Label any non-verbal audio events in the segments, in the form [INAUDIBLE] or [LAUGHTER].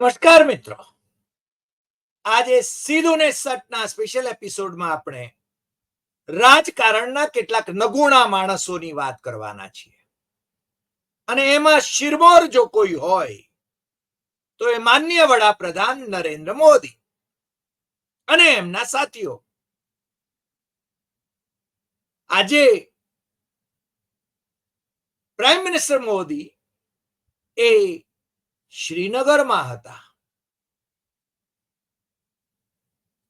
નમસ્કાર મિત્રો. આજે સીધું ને સટના સ્પેશિયલ એપિસોડમાં આપણે રાજકારણના કેટલાક નગુણા માણસોની વાત કરવાના છીએ. અને એમાં શિરમોર જો કોઈ હોય, તો એ માન્ય વડાપ્રધાન નરેન્દ્ર મોદી. અને એમના સાથીઓ. આજે પ્રાઇમ મિનિસ્ટર મોદી એ શ્રીનગરમાં હતા.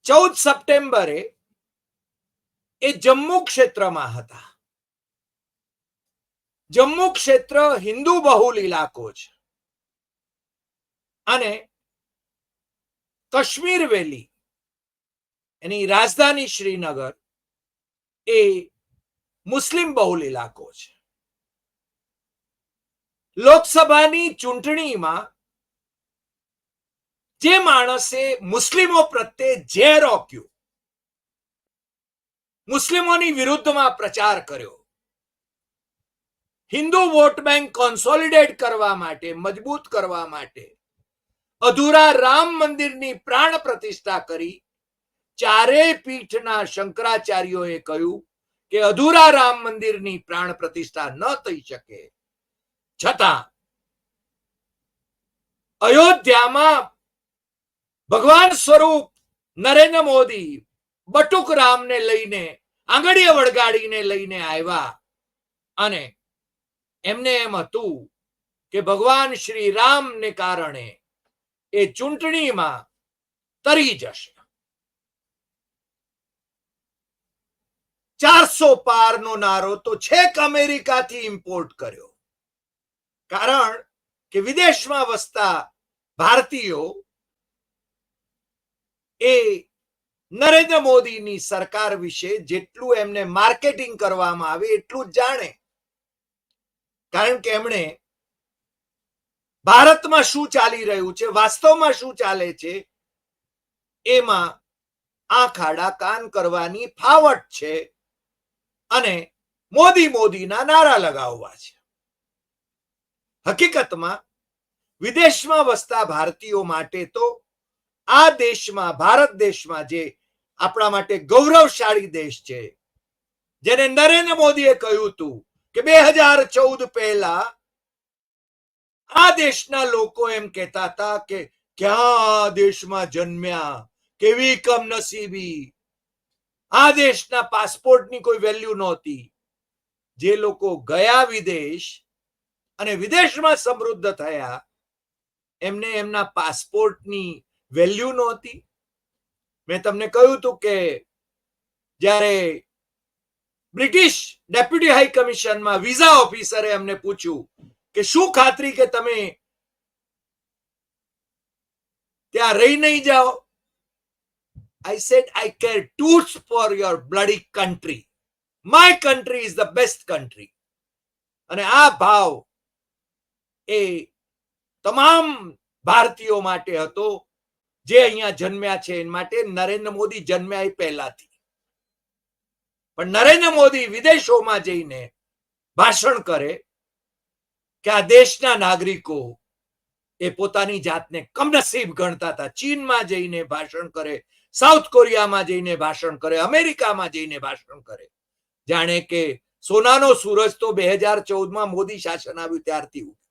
ચૌદ સપ્ટેમ્બરે એ જમ્મુ ક્ષેત્રમાં હતા. જમ્મુ ક્ષેત્ર હિન્દુ બહુલ ઇલાકો છે. અને કાશ્મીર વેલી, એની રાજધાની શ્રીનગર, એ મુસ્લિમ બહુલ ઇલાકો છે. લોકસભાની ચૂંટણીમાં જે માણસે મુસ્લિમો પ્રત્યે ઝેર ઓક્યું મુસ્લિમોની વિરુદ્ધમાં પ્રચાર કર્યો, હિન્દુ વોટ બેંક કોન્સોલિડેટ કરવા માટે, મજબૂત કરવા માટે, અધૂરા રામ મંદિરની પ્રાણ પ્રતિષ્ઠા કરી, ચારેય પીઠના શંકરાચાર્યોએ કહ્યું કે અધૂરા રામ મંદિરની પ્રાણ પ્રતિષ્ઠા ન થઈ શકે. છતાં અયોધ્યામાં ભગવાન સ્વરૂપ નરેન્દ્ર મોદી બટુક રામને લઈને આંગળીએ વળગાડીને લઈને આવ્યા. અને એમને એમ હતું કે ભગવાન શ્રી રામને કારણે એ ચૂંટણીમાં તરી જશે. ચારસો પારનો નારો તો છેક અમેરિકાથી ઇમ્પોર્ટ કર્યો. કારણ કે વિદેશમાં વસતા ભારતીયો એ નરેન્દ્ર મોદીની સરકાર વિશે જેટલું એમને માર્કેટિંગ કરવામાં આવે એટલું જાણે. કારણ કે એમણે ભારતમાં શું ચાલી રહ્યું છે, વાસ્તવમાં શું ચાલે છે, એમાં આંખ આડા કાન કરવાની ફાવટ છે અને મોદી મોદીના નારા લગાવવા છે. હકીકતમાં વિદેશમાં વસતા ભારતીયો માટે તો આ દેશમાં, ભારત દેશમાં જે આપણા માટે ગૌરવશાળી દેશ છે, જેને નરેન્દ્ર મોદીએ કહ્યું હતું કે બે હજાર ચૌદ પહેલા આ દેશના લોકો એમ કહેતા હતા કે ક્યાં આ દેશમાં જન્મ્યા, કેવી કમનસીબી? આ દેશના પાસપોર્ટની કોઈ વેલ્યુ નહોતી. જે લોકો ગયા વિદેશ અને વિદેશમાં સમૃદ્ધ થયા. એમને એમના પાસપોર્ટની વેલ્યુ નહોતી. મેં તમને કહ્યું હતું કે જ્યારે બ્રિટિશ ડેપ્યુટી હાઈ કમિશનમાં વિઝા ઓફિસરે એમને પૂછ્યું કે શું ખાતરી કે તમે ત્યાં રહી નહીં જાઓ? I said I care tours for your bloody country my country is the best country અને આ ભાવ એ તમામ ભારતીયો માટે હતો જે અહીંયા જન્મ્યા છે. એના માટે નરેન્દ્ર મોદી જન્મ્યા એ પહેલાથી. પણ નરેન્દ્ર મોદી વિદેશોમાં જઈને ભાષણ કરે કે આ દેશના નાગરિકો એ પોતાની જાતને કમનસીબ ગણતા હતા. ચીનમાં જઈને ભાષણ કરે, સાઉથ કોરિયામાં જઈને ભાષણ કરે, અમેરિકામાં જઈને ભાષણ કરે. જાણે કે સોનાનો સૂરજ તો બે હજાર ચૌદમાં મોદી શાસન આવ્યું ત્યારથી ઉગ્યો.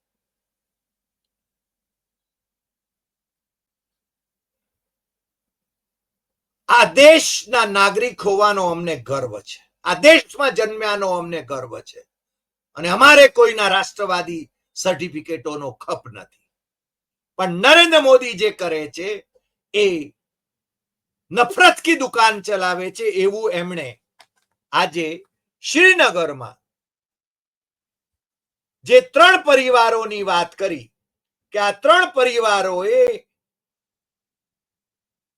આ દેશના નાગરિક હોવાનો અમને ગર્વ છે. આ દેશમાં જન્મ્યાનો અમને ગર્વ છે. અને અમારે કોઈના રાષ્ટ્રવાદી સર્ટિફિકેટોનો ખપ નથી. પણ નરેન્દ્ર મોદી જે કરે છે, એ નફરત કી દુકાન ચલાવે છે એવું એમણે આજે શ્રીનગરમાં જે ત્રણ પરિવારોની વાત કરી, કે આ ત્રણ પરિવારોએ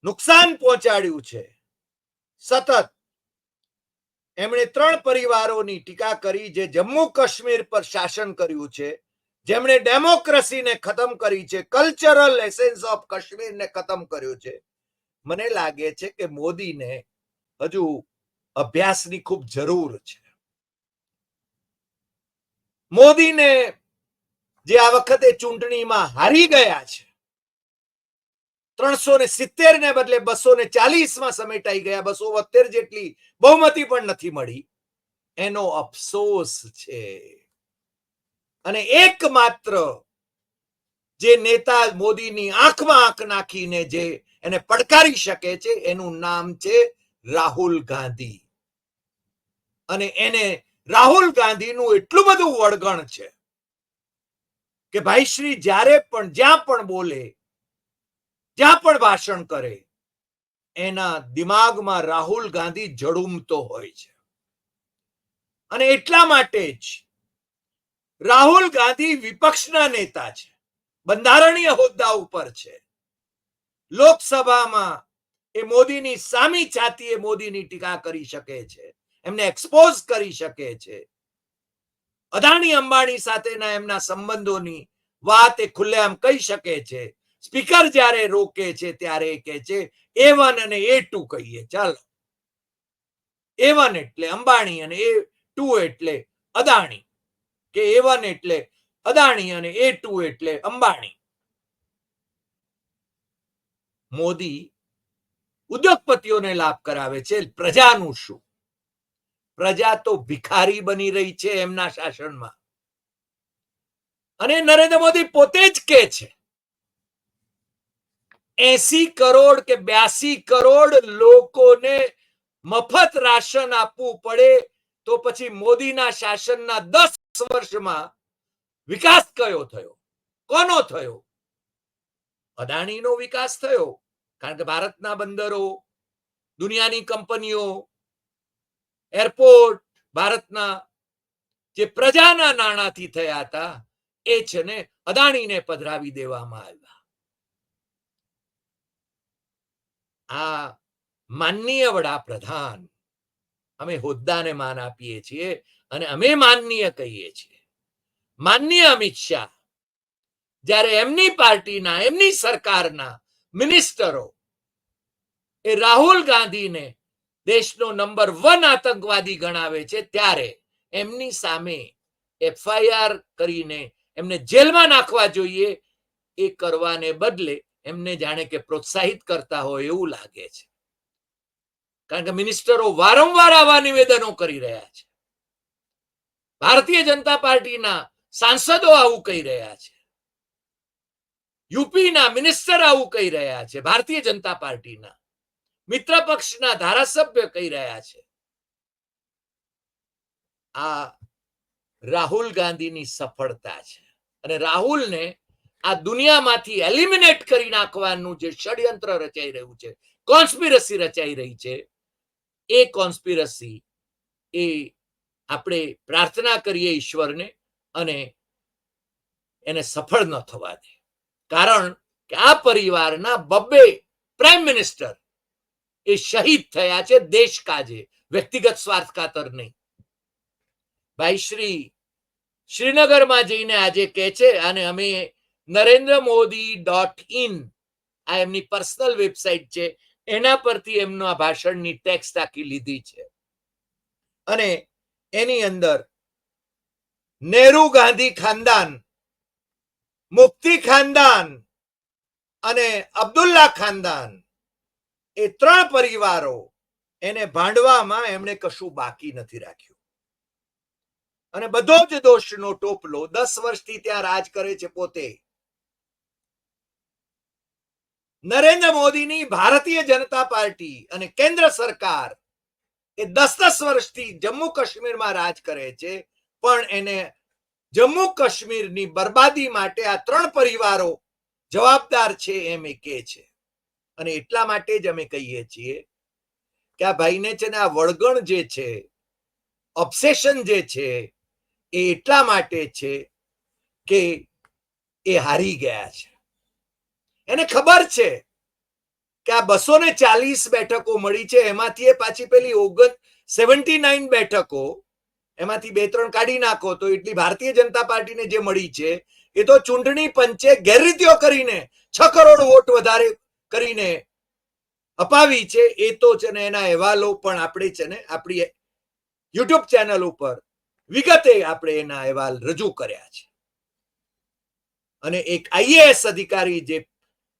નુકસાન પહોંચાડ્યું છે. સતત એમણે ત્રણ પરિવારોની ટીકા કરી જે જમ્મુ કાશ્મીર પર શાસન કર્યું છે. જેમણે ડેમોક્રેસીને ખતમ કરી છે, કલ્ચરલ એસેન્સ ઓફ કાશ્મીરને ખતમ કર્યું છે. મને લાગે છે કે મોદીને હજુ અભ્યાસની ખૂબ જરૂર છે. મોદીને જે આ વખતે ચૂંટણીમાં હારી ગયા છે ત્રણસો ને સિત્તેર ને બદલે બસો ને ચાલીસમાં સમેટાઈ ગયા. બસો બોતેર જેટલી બહુમતી પણ નથી મળી. એનો અફસોસ છે. અને એકમાત્ર જે નેતા મોદીની આંખમાં આંખ નાખીને જે એને પડકારી શકે છે, એનું નામ છે રાહુલ ગાંધી. અને એને રાહુલ ગાંધીનું એટલું બધું વળગણ છે કે ભાઈ શ્રી જ્યારે પણ, જ્યાં પણ બોલે જ્યાં પણ ભાષણ કરે. એના દિમાગમાં રાહુલ ગાંધી જડુમતો હોય છે. અને એટલા માટે જ રાહુલ ગાંધી વિપક્ષના નેતા છે. બંધારણીય હોદ્દા ઉપર છે. લોકસભામાં એ મોદીની સામી છાતીએ મોદીની ટીકા કરી શકે છે. એમને એક્સપોઝ કરી શકે છે. અદાણી અંબાણી સાથેના એમના સંબંધોની વાત એ ખુલ્લેઆમ કહી શકે છે. સ્પીકર જ્યારે રોકે છે ત્યારે કહે છે એ વન અને એ ટુ કહીએ. ચાલો. એ વન એટલે અંબાણી અને એ ટુ એટલે અદાણી. કે એ વન એટલે અદાણી અને એ ટુ એટલે અંબાણી. મોદી ઉદ્યોગપતિઓને લાભ કરાવે છે, પ્રજાનું શું? પ્રજા તો ભિખારી બની રહી છે એમના શાસનમાં. અને નરેન્દ્ર મોદી પોતે જ કે છે એસી કરોડ કે બ્યાસી કરોડ લોકોને મફત રાશન આપવું પડે તો પછી મોદીના શાસનના દસ વર્ષમાં વિકાસ કયો થયો? કોનો થયો? અદાણીનો વિકાસ થયો, કારણ કે ભારતના બંદરો, દુનિયાની કંપનીઓ, એરપોર્ટ, ભારતના જે પ્રજાના નાણાંથી થયા હતા, એ છે ને અદાણીને પધરાવી દેવામાં આવ્યા. આ માનનીય વડાપ્રધાન અમે હોદ્દાને માન આપીએ છીએ અને અમે માનનીય કહીએ છીએ. માનનીય અમિત શાહ, જ્યારે એમની પાર્ટીના, એમની સરકારના મિનિસ્ટરો એ રાહુલ ગાંધીને દેશનો નંબર વન આતંકવાદી ગણાવે છે, ત્યારે એમની સામે એફઆઈઆર કરીને એમને જેલમાં નાખવા જોઈએ, એ કરવાને બદલે એમને જાણે કે પ્રોત્સાહિત કરતા હોય એવું લાગે છે. કારણ કે મિનિસ્ટરો વારંવાર આવા નિવેદનો કરી રહ્યા છે. ભારતીય જનતા પાર્ટીના સાંસદો આવું કહી રહ્યા છે. યુપીના મિનિસ્ટર આવું કહી રહ્યા છે. ભારતીય જનતા પાર્ટીના મિત્ર પક્ષના ધારાસભ્ય કહી રહ્યા છે. આ રાહુલ ગાંધીની સફળતા છે. અને રાહુલને આ દુનિયામાંથી એલિમિનેટ કરી નાખવાનું જે ષડયંત્ર રચાઈ રહ્યું છે, કોન્સ્પિરસી રચાઈ રહી છે, એ કોન્સ્પિરસી એ આપણે પ્રાર્થના કરીએ ઈશ્વરને અને એને સફળ ન થવા દે. કારણ કે આ પરિવારના બબ્બે પ્રાઇમ મિનિસ્ટર એ શહીદ થયા છે દેશ કાજે, વ્યક્તિગત સ્વાર્થ ખાતર નહીં. ભાઈ, શ્રી શ્રીનગરમાં જઈને આજે કહે છે, અને અમે નરેન્દ્ર મોદી ડોટ ઇન આ એમની પર્સનલ વેબસાઇટ છે. એના પરથી એમનો આ ભાષણની ટેક્સ્ટ આખી લીધી છે. અને એની અંદર નેહરુ ગાંધી ખાનદાન, મુફ્તી ખાનદાન અને અબ્દુલ્લા ખાનદાન એ ત્રણ પરિવારો એને ભાંડવામાં એમણે કશું બાકી નથી રાખ્યું. અને બધો જ દોષનો ટોપલો દસ વર્ષથી ત્યાં રાજ કરે છે પોતે. નરેન્દ્ર મોદીની ભારતીય જનતા પાર્ટી અને કેન્દ્ર સરકાર એ દસ દસ વર્ષથી જમ્મુ કાશ્મીરમાં રાજ કરે છે. પણ એને જમ્મુ કાશ્મીરની બરબાદી માટે આ ત્રણ પરિવારો જવાબદાર છે એમ એ કે છે. અને એટલા માટે જ અમે કહીએ છીએ કે આ ભાઈને છે ને આ વળગણ જે છે ઓબ્સેશન જે છે, એ એટલા માટે છે કે એ હારી ગયા છે. એને ખબર છે કે આ બસો ને ચાલીસ બેઠકો મળી છે, એમાંથી એ પાછી પેલી ઓગણ સેવન્ટી નાઇન બેઠકો, એમાંથી બે ત્રણ કાઢી નાખો તો એટલી ભારતીય જનતા પાર્ટીને જે મળી છે, એ તો ચૂંટણી પંચે ગેરરીતિઓ કરીને છ કરોડ વોટ વધારે કરીને અપાવી છે, એ તો છે ને એના અહેવાલો પણ આપણે છે ને આપણી યુટ્યુબ ચેનલ ઉપર વિગતે આપણે એના અહેવાલ રજૂ કર્યા છે. અને એક આઈએએસ અધિકારી જે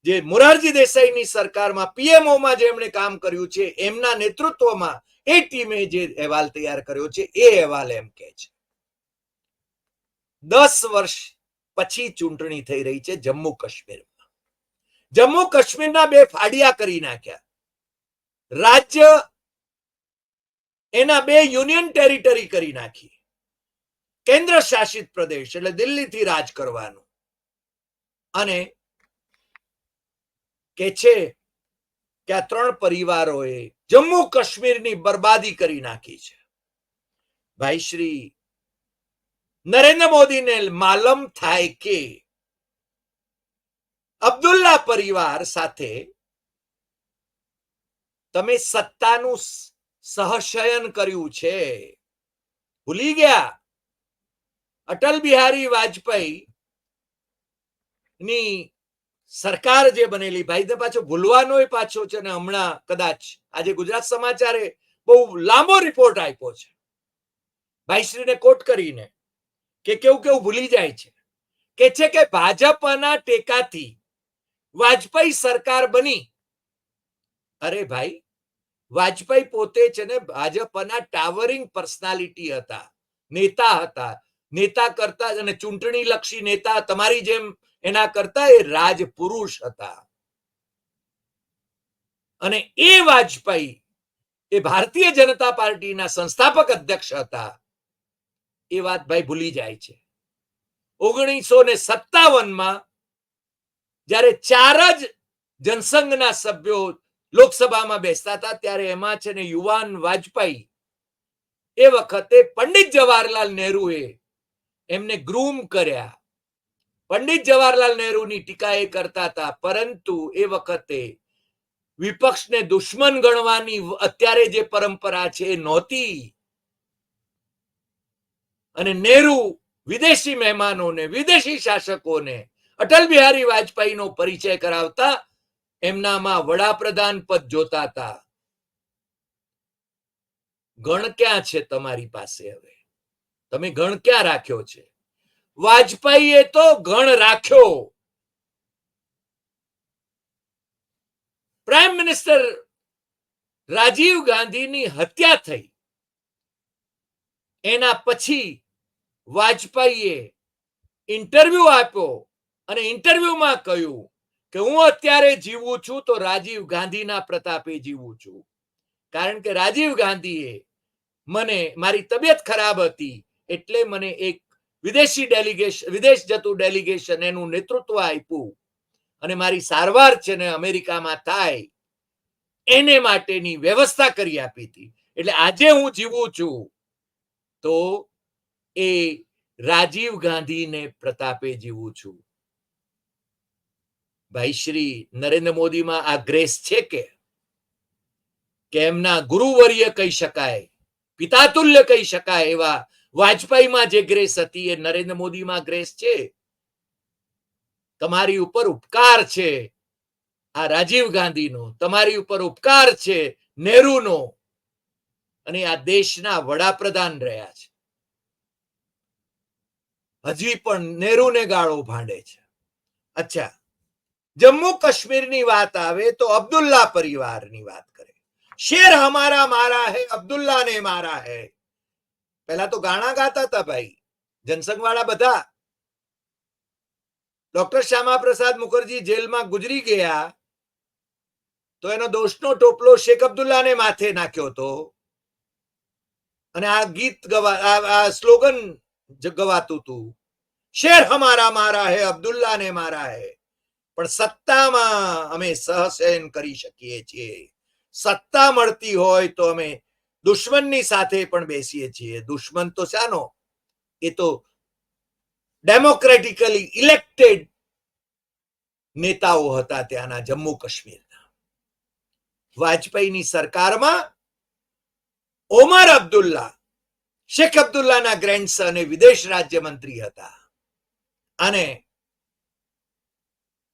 જે મોરારજી દેસાઈની સરકારમાં પીએમઓમાં જેમણે કામ કર્યું છે, એમના નેતૃત્વમાં એ ટીમે જે અહેવાલ તૈયાર કર્યો છે, એ અહેવાલ એમ કે છે. દસ વર્ષ પછી ચૂંટણી થઈ રહી છે જમ્મુ કાશ્મીરમાં. જમ્મુ કાશ્મીરના બે ફાડિયા કરી નાખ્યા. રાજ્ય એના બે યુનિયન ટેરિટરી કરી નાખી. કેન્દ્ર શાસિત પ્રદેશ એટલે દિલ્હીથી રાજ કરવાનું. અને કે છે કે આ ત્રણ પરિવારોએ જમ્મુ કાશ્મીરની બરબાદી કરી નાખી છે. ભાઈ શ્રી નરેન્દ્ર મોદીને માલમ થાય કે અબ્દુલ્લા પરિવાર સાથે તમે સત્તાનું સહશયન કર્યું છે. ભૂલી ગયા. અટલ બિહારી વાજપેયી ની સરકાર જે બનેલી, ભાઈ પાછો ભૂલવાનો પાછો છે અને હમણાં કદાચ આજે ગુજરાત સમાચારે બહુ લાંબો રિપોર્ટ આપ્યો છે. ભાઈશ્રીને કોટ કરીને કે કેવું કેવું ભૂલી જાય છે. કે છે કે ભાજપના ટેકાથી વાજપેયી સરકાર બની. અરે ભાઈ, વાજપેયી પોતે છે ને ભાજપના ટાવરિંગ પર્સનાલિટી હતા, નેતા હતા. નેતા કરતા અને ચૂંટણી લક્ષી નેતા, તમારી જેમ એના કરતા એ રાજપુરુષ હતા. અને એ વાજપેયી એ ભારતીય જનતા પાર્ટીના સંસ્થાપક અધ્યક્ષ હતા. એ વાત ભાઈ ભૂલી જાય છે. ઓગણીસો ને સત્તાવનમાં જ્યારે ચાર જ જનસંઘના સભ્યો લોકસભામાં બેસતા હતા, ત્યારે એમાં છે ને યુવાન વાજપેયી એ વખતે પંડિત જવાહરલાલ નહેરુએ એમને ગ્રૂમ કર્યા. પંડિત જવાહરલાલ નહેરુની ટીકા એ કરતા હતા, પરંતુ એ વખતે વિપક્ષને દુશ્મન ગણવાની અત્યારે જે પરંપરા છે એ નહોતી. અને નહેરુ વિદેશી મહેમાનોને, વિદેશી શાસકોને, અટલ બિહારી વાજપેયીનો પરિચય કરાવતા એમનામાં વડાપ્રધાન પદ જોતા હતા. ગણ ક્યાં છે તમારી પાસે હવે? તમે ગણ ક્યાં રાખ્યો છે? વાજપેયીએ તો ગણ રાખ્યો. પ્રાઇમ મિનિસ્ટર રાજીવ ગાંધીની હત્યા થઈ. એના પછી વાજપેયીએ ઇન્ટરવ્યુ આપ્યો અને ઇન્ટરવ્યુમાં કહ્યું કે હું અત્યારે જીવું છું તો રાજીવ ગાંધીના પ્રતાપે જીવું છું. કારણ કે રાજીવ ગાંધીએ મને, મારી તબિયત ખરાબ હતી એટલે મને એક વિદેશી ડેલિગેશન વિદેશ જતું ડેલિગેશન એનું નેતૃત્વ આપ્યું. અને મારી સારવાર છે ને અમેરિકામાં થાય. એને માટેની વ્યવસ્થા કરી આપી હતી. એટલે આજે હું જીવું છું. તો એ રાજીવ ગાંધીને પ્રતાપે જીવું છું. ભાઈ શ્રી નરેન્દ્ર મોદીમાં આ ગ્રેસ છે કે? કે એમના ગુરુવર્ય કહી શકાય, પિતાતુલ્ય કહી શકાય એવા વાજપેયીમાં જે ગ્રેસ હતી એ નરેન્દ્ર મોદીમાં ગ્રેસ છે? તમારી ઉપર ઉપકાર છે. આ રાજીવ ગાંધીનો, તમારી ઉપર ઉપકાર છે નેહરુનો. અને આ દેશના વડાપ્રધાન રહ્યા છે. હજી પણ નેહરુને ગાળો ભાંડે છે. અચ્છા જમ્મુ કાશ્મીરની વાત આવે તો અબ્દુલ્લા પરિવારની વાત કરે. શેર હમારા મારા હે અબ્દુલ્લા ને મારા હે. પહેલા તો ગાણા ગાતા હતા ભાઈ જનસંઘ વાળા બધા. ડોક્ટર શ્યામા પ્રસાદ મુખર્જી જેલમાં ગુજરી ગયા, તો એનો દોષનો ટોપલો શેખ અબ્દુલ્લાને માથે નાખ્યો હતો. અને આ ગીત ગવા, આ સ્લોગન ગવાતું હતું. શેર હમારા મારા હે અબ્દુલ્લા ને મારા હે, પણ સત્તામાં અમે સહસેન કરી શકીએ છીએ. સત્તા મળતી હોય તો અમે દુશ્મનની સાથે પણ બેસીએ છીએ. દુશ્મન તો શાનો? એ તો ડેમોક્રેટિકલી ઇલેક્ટેડ નેતાઓ હતા ત્યાંના જમ્મુ કાશ્મીરના. વાજપેયીની સરકારમાં ઓમર અબ્દુલ્લા, શેખ અબ્દુલ્લાના ગ્રેન્ડસન એ વિદેશ રાજ્યમંત્રી હતા. અને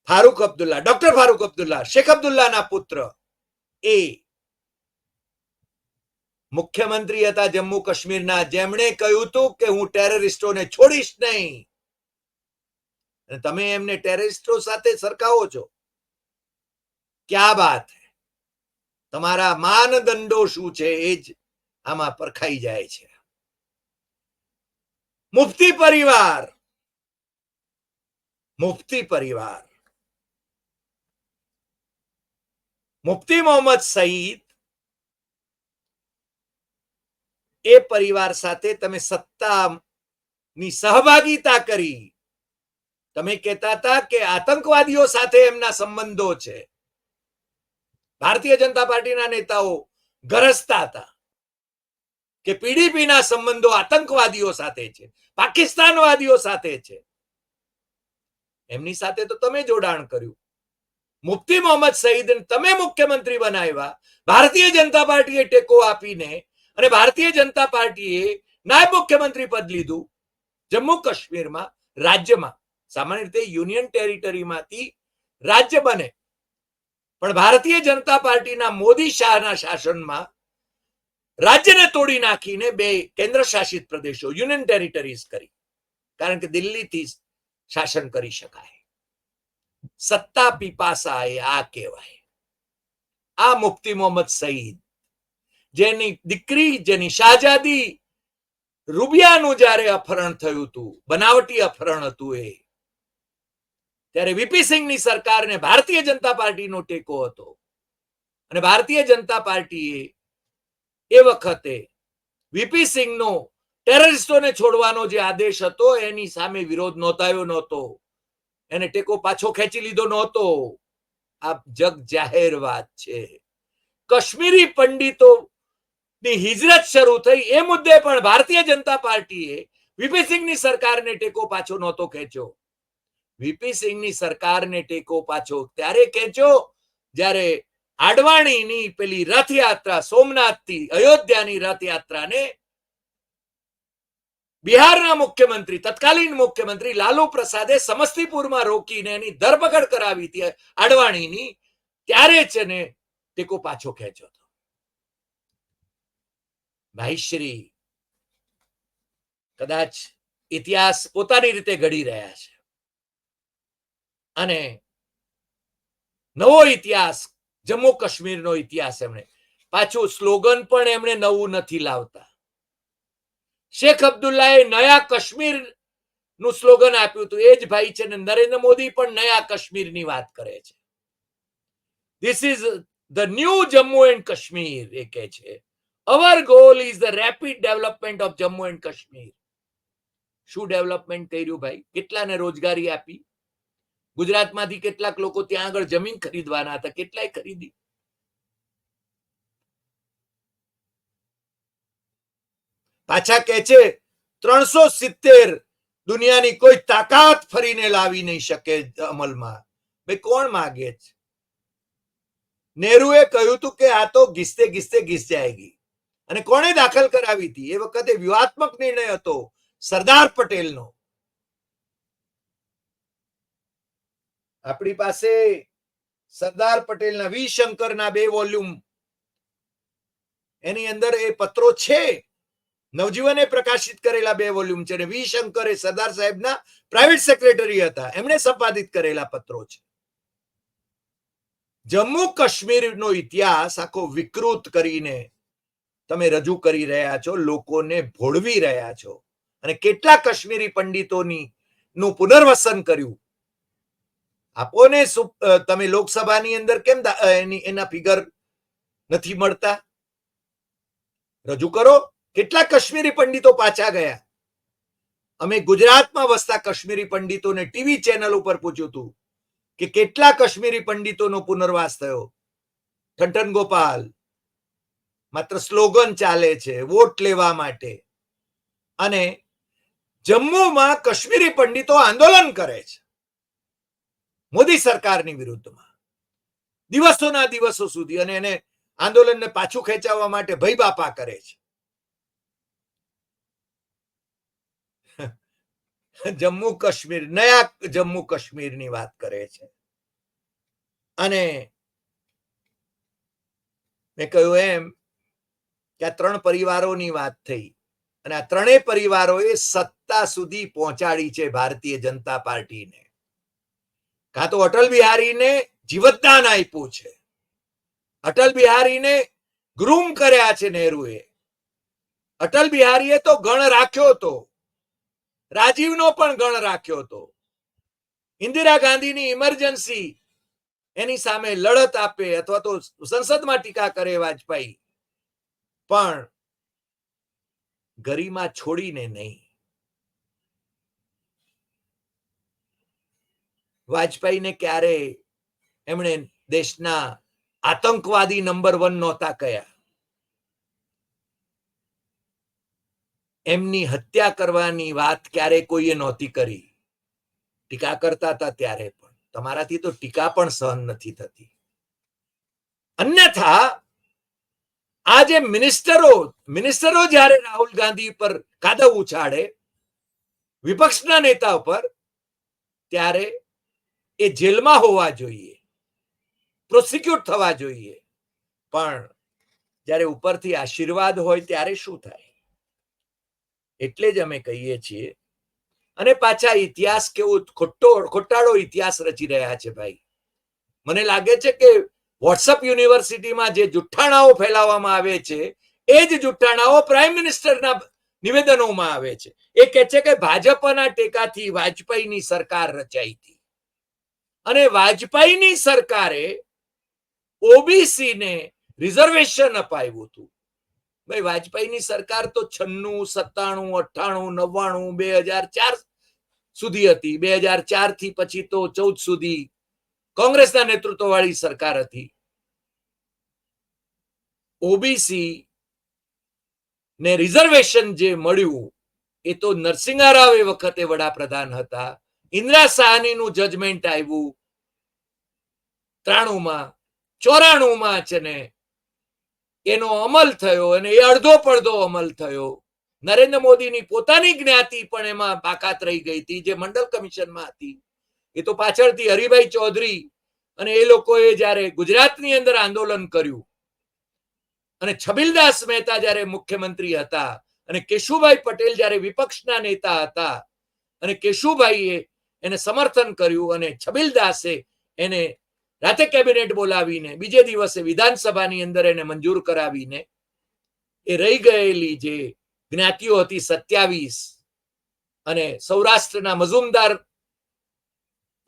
ફારૂક અબ્દુલ્લા ડોક્ટર ફારૂક અબ્દુલ્લા, શેખ અબ્દુલ્લાના પુત્ર એ મુખ્યમંત્રી હતા જમ્મુ કાશ્મીરના. જેમણે કહ્યું હતું કે હું ટેરરિસ્ટોને છોડીશ નહીં. તમે એમને ટેરરિસ્ટો સાથે સરખાવો છો. ક્યાં વાત હે? તમારા માનદંડો શું છે એ જ આમાં પરખાઈ જાય છે. મુફતી પરિવાર. મુફતી પરિવાર. મુફતી મોહમ્મદ સઈદ એ પરિવાર સાથે તમે સત્તાની સહભાગીતા કરી. તમે કહેતા હતા કે આતંકવાદીઓ સાથે એમના સંબંધો છે. ભારતીય જનતા પાર્ટીના નેતાઓ ગરજતા હતા કે પીડીપીના સંબંધો આતંકવાદીઓ સાથે છે, પાકિસ્તાનવાદીઓ સાથે છે. એમની સાથે તો તમે જોડાણ કર્યું. મુફ્તી મોહમ્મદ સઈદ તમે મુખ્યમંત્રી બનાવ્યા. ભારતીય જનતા પાર્ટીએ ટેકો આપીને અને ભારતીય જનતા પાર્ટીએ નાયબ મુખ્યમંત્રી પદ લીધું જમ્મુ કાશ્મીરમાં રાજ્યમાં. સામાન્ય રીતે યુનિયન ટેરિટરીમાંથી રાજ્ય બને. પણ ભારતીય જનતા પાર્ટીના મોદી શાહના શાસનમાં રાજ્યને તોડી નાખીને બે કેન્દ્ર શાસિત પ્રદેશો યુનિયન ટેરિટરીઝ કરી. કારણ કે દિલ્હીથી શાસન કરી શકાય. સત્તા પીપાસા એ આ કહેવાય. આ મુફ્તી મોહમ્મદ સઈદ જેની દીકરી, જેની શાહજાદી રૂબિયાનું જ્યારે અપહરણ થયું હતું, બનાવટી અપહરણ હતું એ. ત્યારે વીપી સિંહની સરકારને ભારતીય જનતા પાર્ટીનો ટેકો હતો. અને ભારતીય જનતા પાર્ટીએ એ વખતે વીપી સિંહનો ટેરરિસ્ટોને છોડવાનો જે આદેશ હતો, એની સામે વિરોધ નોંધાયો નહોતો. એને ટેકો પાછો ખેંચી લીધો નહોતો. આ જગ જાહેર વાત છે. કાશ્મીરી પંડિતો ની હિજરત શરૂ થઈ. એ મુદ્દે પણ ભારતીય જનતા પાર્ટીએ વીપી સરકારને ટેકો પાછો નહોતો ખેંચ્યો. વીપી સરકારને ટેકો પાછો ત્યારે ખેંચ્યો જ્યારે આડવાણીની પેલી રથયાત્રા, સોમનાથથી અયોધ્યાની રથયાત્રાને બિહારના મુખ્યમંત્રી, તત્કાલીન મુખ્યમંત્રી લાલુ પ્રસાદે સમસ્તીપુરમાં રોકીને એની ધરપકડ કરાવી હતી અડવાણીની ત્યારે જ એને ટેકો પાછો ખેંચ્યો હતો. ભાઈશ્રી કદાચ ઇતિહાસ પોતાની રીતે ઘડી રહ્યા છે. અને નવો ઇતિહાસ, જમ્મુ કાશ્મીરનો ઇતિહાસ એમણે, પાછું સ્લોગન પણ એમણે નવું નથી લાવતા. શેખ અબ્દુલ્લાએ નયા કાશ્મીરનું સ્લોગન આપ્યું હતું. એ જ ભાઈ છે ને, નરેન્દ્ર મોદી પણ નયા કાશ્મીરની વાત કરે છે. This is the new Jammu and Kashmir એ કહે છે. Our goal is the rapid development of Jammu and Kashmir શું ડેવલપમેન્ટ કર્યું ભાઈ? કેટલાને રોજગારી આપી? ગુજરાતમાંથી કેટલાક લોકો ત્યાં આગળ જમીન ખરીદવાના હતા? કેટલાય ખરીદી? પાછા કે છે, ત્રણસો સિત્તેર દુનિયાની કોઈ તાકાત ફરીને લાવી નહીં શકે અમલમાં. ભાઈ, કોણ માગે છે? નેહરુએ કહ્યું હતું કે આ તો ઘિસતે ઘિસતે ઘિસ જાયગી. અને કોણે દાખલ કરાવી હતી? એ વખતે વ્યૂહાત્મક નિર્ણય હતો સરદાર પટેલનો. આપણી પાસે સરદાર પટેલના વી શંકરના બે વોલ્યુમ. એની અંદર એ પત્રો છે. નવજીવને પ્રકાશિત કરેલા બે વોલ્યુમ છે અને વી શંકર એ સરદાર સાહેબના પ્રાઇવેટ સેક્રેટરી હતા. એમણે સંપાદિત કરેલા પત્રો છે. જમ્મુ કાશ્મીરનો ઇતિહાસ આખો વિકૃત કરીને તમે રજૂ કરી રહ્યા છો, લોકોને ભોળવી રહ્યા છો. અને કેટલા કાશ્મીરી પંડિતોની નું પુનર્વસન કર્યું? આપોને સુ- તમે લોકસભાની અંદર કેમ એની, એના ફિગર નથી મળતા? રજૂ કરો, કેટલા કાશ્મીરી પંડિતો પાછા ગયા? અમે ગુજરાતમાં વસતા કાશ્મીરી પંડિતોને ટીવી ચેનલ ઉપર પૂછ્યું હતું કે કેટલા કાશ્મીરી પંડિતોનો પુનર્વાસ થયો? ઠંઠન ગોપાલ માત્ર સ્લોગન ચાલે છે, વોટ લેવા માટે. અને જમ્મુમાં કાશ્મીરી પંડિતો આંદોલન કરે છે, મોદી સરકારની વિરુદ્ધમાં. દિવસોના દિવસો સુધી અને એને આંદોલનને પાછું ખેંચાવવા માટે ભય બાપા કરે છે. [LAUGHS] જમ્મુ કાશ્મીર, નયા જમ્મુ કાશ્મીરની વાત કરે છે. અને મેં કહ્યું એમ કે આ ત્રણ પરિવારોની વાત થઈ. અને આ ત્રણેય પરિવારોએ સત્તા સુધી પહોંચાડી છે ભારતીય જનતા પાર્ટીને. કાં તો અટલ બિહારીને જીવતદાન આપ્યું છે. અટલ બિહારીને ગ્રૂમ કર્યા છે નહેરુએ. અટલ બિહારીએ તો ગણ રાખ્યો હતો. રાજીવનો પણ ગણ રાખ્યો હતો. ઇન્દિરા ગાંધીની ઇમરજન્સી એની સામે લડત આપે અથવા તો સંસદમાં ટીકા કરે વાજપેયી પણ ગરિમા છોડીને નહીં. વાજપેયીને ક્યારે એમણે દેશના આતંકવાદી નંબર વન નહોતા કયા. એમની હત્યા કરવાની વાત ક્યારે કોઈએ નહોતી કરી. ટીકા કરતા હતા ત્યારે પણ. તમારાથી તો ટીકા પણ સહન નથી થતી. અન્યથા આ જે મિનિસ્ટરો મિનિસ્ટરો જ્યારે રાહુલ ગાંધી પર કાદવ ઉછાળે, વિપક્ષના નેતા પર ત્યારે એ જેલમાં હોવા જોઈએ પ્રોસિક્યુટ થવા જોઈએ. પણ જ્યારે ઉપરથી આશીર્વાદ હોય ત્યારે શું થાય? એટલે જ અમે કહીએ છીએ. અને પાછા ઇતિહાસ કેવો ખોટો, ખોટાળો ઇતિહાસ રચી રહ્યા છે ભાઈ. મને લાગે છે કે વોટ્સઅપ યુનિવર્સિટીમાં જે જુઠ્ઠાણાઓ ફેલાવવામાં આવે છે, એ જ જુઠ્ઠાણાઓ પ્રાઇમ મિનિસ્ટરના નિવેદનોમાં આવે છે. એ કહે છે કે ભાજપના ટેકાથી વાજપેયીની સરકાર રચાઈ હતી. અને વાજપેયીની સરકારે ઓબીસીને રિઝર્વેશન અપાવ્યું હતું. ભાઈ, વાજપેયીની સરકાર તો છન્નું, સત્તાણું, અઠ્ઠાણું, નવ્વાણું, બે હજાર ચાર સુધી હતી. બે હજાર ચારથી પછી તો ચૌદ સુધી કોંગ્રેસના નેતૃત્વ વાળી સરકાર હતી. ઓબીસી ને રિઝર્વેશન જે મળ્યું, એ તો નરસિંહા રાવ એ વખતે વડાપ્રધાન હતા. ઇન્દિરા સાહનીનું જજમેન્ટ આવ્યું. ત્રાણુંમાં, ચોરાણુંમાં છે ને એનો અમલ થયો અને એ અડધો પડધો અમલ થયો. નરેન્દ્ર મોદીની પોતાની જ્ઞાતિ પણ એમાં બાકાત રહી ગઈ હતી, જે મંડળ કમિશનમાં હતી. એ તો પાછળથી હરિભાઈ ચૌધરી અને એ લોકોએ જ્યારે ગુજરાતની અંદર આંદોલન કર્યું અને છબીલદાસ મહેતા જ્યારે મુખ્યમંત્રી હતા અને કેશુભાઈ પટેલ જ્યારે વિપક્ષના નેતા હતા અને કેશુભાઈએ એને સમર્થન કર્યું અને છબીલદાસે એને રાતે કેબિનેટ બોલાવીને બીજે દિવસે વિધાનસભાની અંદર એને મંજૂર કરાવીને એ રહી ગયેલી જે જ્ઞાતિઓ હતી સત્યાવીસ અને સૌરાષ્ટ્રના મઝુમદાર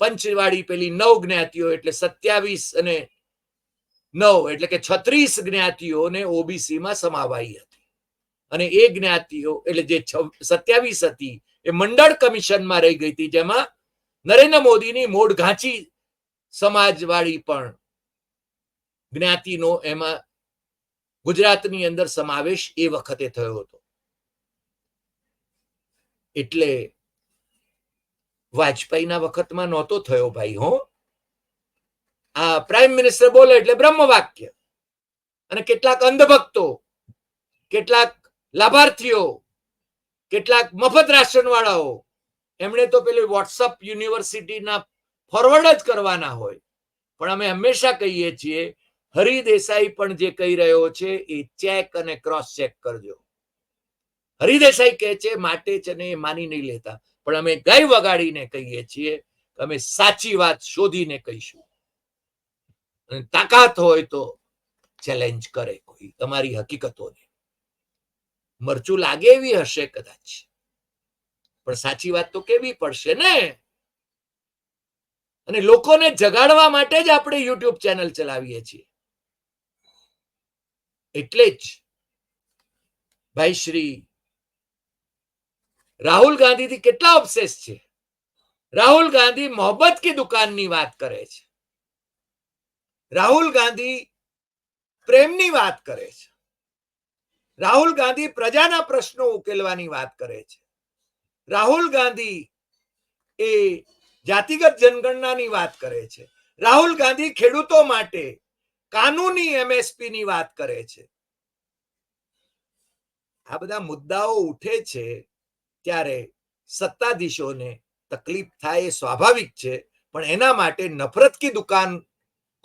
પંચવાળી પેલી નવ જ્ઞાતિઓ એટલે સત્યાવીસ અને નવ, એટલે કે છત્રીસ જ્ઞાતિઓને ઓબીસીમાં સમાવાઈ હતી. અને એ જ્ઞાતિઓ, એટલે જે સત્યાવીસ હતી, એ મંડળ કમિશનમાં રહી ગઈ હતી, જેમાં નરેન્દ્ર મોદીની મોડ ઘાંચી સમાજવાળી પણ જ્ઞાતિનો એમાં ગુજરાતની અંદર સમાવેશ એ વખતે થયો હતો. એટલે વાજપેયીના વખતમાં નહોતો થયો ભાઈ, હો. પ્રાઇમ મિનિસ્ટર બોલે એટલે બ્રહ્મ વાક્ય અને કેટલાક અંધભક્તો, કેટલાક લાભાર્થીઓ, કેટલાક મફત રાશન વાળાઓ એમણે તો પેલી વોટ્સઅપ યુનિવર્સિટીના ફોરવર્ડ જ કરવાના હોય. પણ અમે હંમેશા કહીએ છીએ, હરિ દેસાઈ પણ જે કહી રહ્યો છે એ ચેક અને ક્રોસ ચેક કરજો. હરિ દેસાઈ કહે છે, માટે છે ને એ માની નહીં લેતા. પણ અમે ગાય વગાડીને કહીએ છીએ અમે સાચી વાત શોધીને કહીશું. તાકાત હોય તો ચેલેન્જ કરે કોઈ, તમારી હકીકતોને. મરચું લાગે એવી હશે કદાચ. પણ સાચી વાત તો કેવી પડશે ને? અને લોકોને જગાડવા માટે જ આપણે યુટ્યુબ ચેનલ ચલાવીએ છીએ. એટલે જ ભાઈ શ્રી રાહુલ ગાંધીથી કેટલા ઓબ્સેસ છે. રાહુલ ગાંધી મોહબ્બત કી દુકાનની વાત કરે છે. રાહુલ ગાંધી પ્રેમની વાત કરે છે. રાહુલ ગાંધી પ્રજાના પ્રશ્નો ઉકેલવાની વાત કરે છે. રાહુલ ગાંધી એ જાતિગત જનગણનાની વાત કરે છે. રાહુલ ગાંધી ખેડૂતો માટે કાનૂની એમએસપી ની વાત કરે છે. આ બધા મુદ્દાઓ ઉઠે છે ત્યારે સત્તાધીશોને તકલીફ થાય એ સ્વાભાવિક છે, પણ એના માટે નફરત કી દુકાન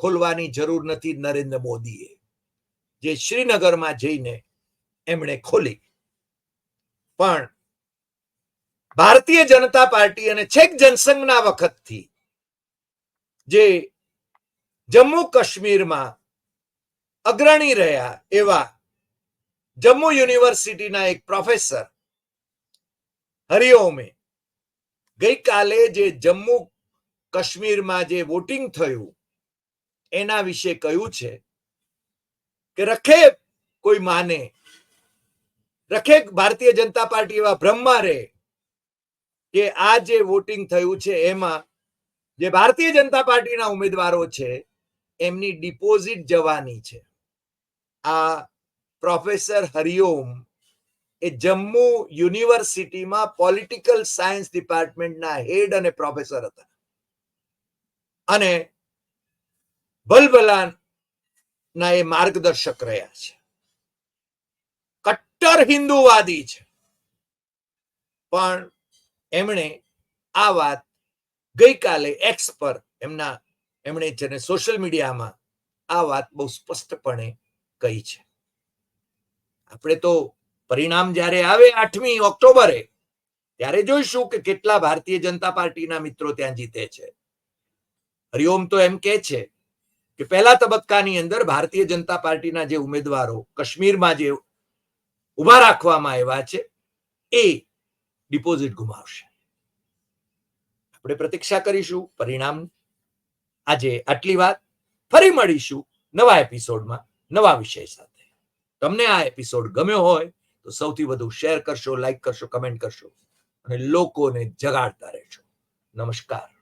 ખોલવાની જરૂર નથી નરેન્દ્ર મોદીએ. જે શ્રીનગરમાં જઈને એમણે ખોલી. પણ ભારતીય જનતા પાર્ટી અને છેક જનસંઘના વખતથી જે જમ્મુ કાશ્મીરમાં અગ્રણી રહ્યા એવા જમ્મુ યુનિવર્સિટીના એક પ્રોફેસર હરિઓમે ગઈકાલે જે જમ્મુ કાશ્મીરમાં જે વોટિંગ થયું એના વિશે કહ્યું છે કે રખે કોઈ માને, રખે ભારતીય જનતા પાર્ટી એવા બ્રહ્મા રે કે આ જે વોટિંગ થયું છે એમાં જે ભારતીય જનતા પાર્ટીના ઉમેદવારો છે, એમની ડિપોઝિટ જવાની છે. આ પ્રોફેસર હરિઓમ એ જમ્મુ યુનિવર્સિટીમાં પોલિટિકલ સાયન્સ ડિપાર્ટમેન્ટના હેડ અને પ્રોફેસર હતા. અને ભલભલા ના એ માર્ગદર્શક રહ્યા છે. કટ્ટર હિન્દુવાદી છે. પણ એમણે આ વાત ગઈકાલે એક્સ પર એમના, એમણે જેને સોશિયલ મીડિયામાં આ વાત બહુ સ્પષ્ટપણે કહી છે. આપણે તો પરિણામ જ્યારે આવે આઠમી ઓક્ટોબરે, ત્યારે જોઈશું કે કેટલા ભારતીય જનતા પાર્ટીના મિત્રો ત્યાં જીતે છે. હરિઓમ તો એમ કે છે કે પહેલા તબક્કાની અંદર ભારતીય જનતા પાર્ટીના જે ઉમેદવારો કાશ્મીરમાં જે ઊભા રાખવામાં આવ્યા છે, એ ડિપોઝિટ ગુમાવશે. આપણે પ્રતીક્ષા કરીશું, પરિણામ આજે આટલી વાત. ફરી મળીશું નવા એપિસોડમાં, નવા વિષય સાથે. તમને આ એપિસોડ ગમ્યો હોય, તો સૌથી વધુ શેર કરશો, લાઈક કરશો, કમેન્ટ કરશો અને લોકોને જગાડતા રહેશો. નમસ્કાર.